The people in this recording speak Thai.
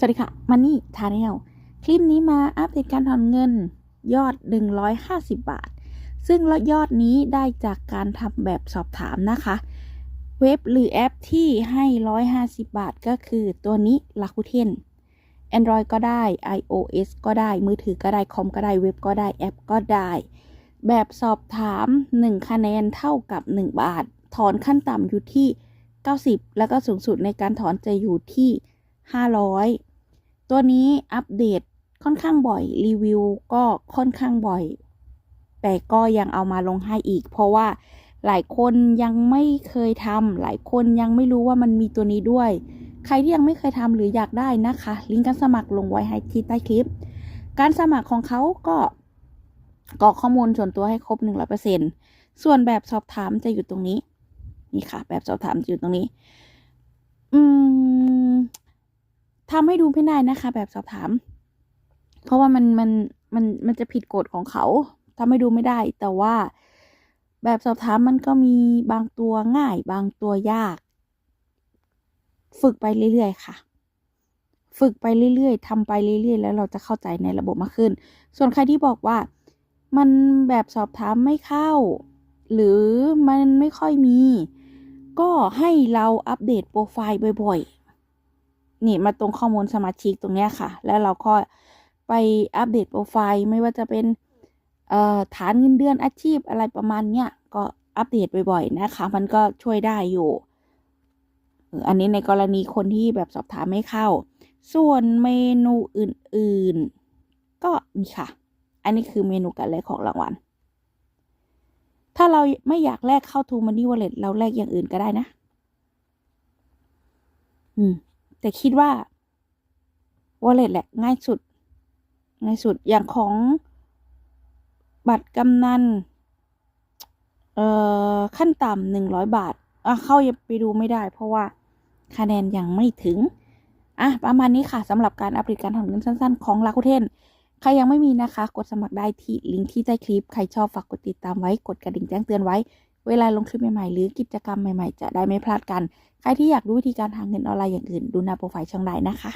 สวัสดีค่ะมันนี่ทาแนลคลิปนี้มาอัปเดตการถอนเงินยอด 150 บาท ซึ่งยอดนี้ได้จากการทำแบบสอบถามนะคะ เว็บหรือแอปที่ให้ 150 บาทก็คือตัวนี้ Rakuten Android ก็ได้ iOS ก็ได้มือถือก็ได้คอมก็ได้เว็บก็ได้แอปก็ได้ แบบสอบถาม 1 คะแนนเท่ากับ 1 บาท ถอนขั้นต่ำอยู่ที่ 90 แล้วก็สูงสุดในการถอนจะอยู่ที่ 500 ตัวนี้อัปเดตค่อนข้างบ่อย รีวิวก็ค่อนข้างบ่อย แต่ก็ยังเอามาลงให้อีก เพราะว่าหลายคนยังไม่เคยทำหลายคนยังไม่รู้ว่ามันมีตัวนี้ด้วย ใครที่ยังไม่เคยทำหรืออยากได้นะคะ ลิงก์การสมัครลงไว้ให้ที่ใต้คลิป การสมัครของเขาก็กรอกข้อมูลส่วนตัวให้ครบ 100%ส่วนแบบสอบถามจะอยู่ตรงนี้ นี่ค่ะ แบบสอบถามจะอยู่ตรงนี้ อืม ทำให้ดูไม่ได้นะคะ แบบสอบถาม เพราะว่ามันมันมันมันจะผิดกฎของเขาทำให้ดูไม่ได้ แต่ว่าแบบสอบถามมันก็มีบางตัวง่าย บางตัวยาก ฝึกไปเรื่อยๆค่ะ ฝึกไปเรื่อยๆทำไปเรื่อยๆ แล้วเราจะเข้าใจในระบบมากขึ้น ส่วนใครที่บอกว่า มันแบบสอบถามไม่เข้า หรือมันไม่ค่อยมี ก็ให้เราอัปเดตโปรไฟล์บ่อย ๆ นี่มาตรงข้อมูลสมาชิกตรงเนี้ยค่ะ แล้วเราก็ไปอัปเดตโปรไฟล์ไม่ว่าจะเป็นฐานเงินเดือนอาชีพอะไรประมาณเนี้ยก็อัปเดตบ่อยๆนะคะ มันก็ช่วยได้อยู่อออันนี้ในกรณีคนที่แบบสอบถามไม่เข้า ส่วนเมนูอื่นๆ ก็นี่ค่ะ อันนี้คือเมนูการแลกของรางวัล ถ้าเราไม่อยากแลกเข้าทูมันนี่วอลเล็ตเราแลกอย่างอื่นก็ได้นะ อืม แต่คิดว่าวอลเล็ตแหละ ง่ายสุด ง่ายสุดอย่างของบัตรกำนันเอ่อขั้นต่ำหนึ่งร้อยบาทอะเข้ายังไปดูไม่ได้ เพราะว่าคะแนนยังไม่ถึงอะประมาณนี้ค่ะสำหรับการอัปเดตการถอนเงินสั้นๆ ของลาคุเทนใครยังไม่มีนะคะ กดสมัครได้ที่ลิงก์ที่ใต้คลิป ใครชอบฝากกดติดตามไว้ กดกระดิ่งแจ้งเตือนไว้ เวลาลงคลิปใหม่ๆ หรือกิจกรรมใหม่ๆ จะได้ไม่พลาดกัน ใครที่อยากรู้วิธีการหาเงินออนไลน์อย่างอื่น ดูหน้าโปรไฟล์ช่องได้นะคะ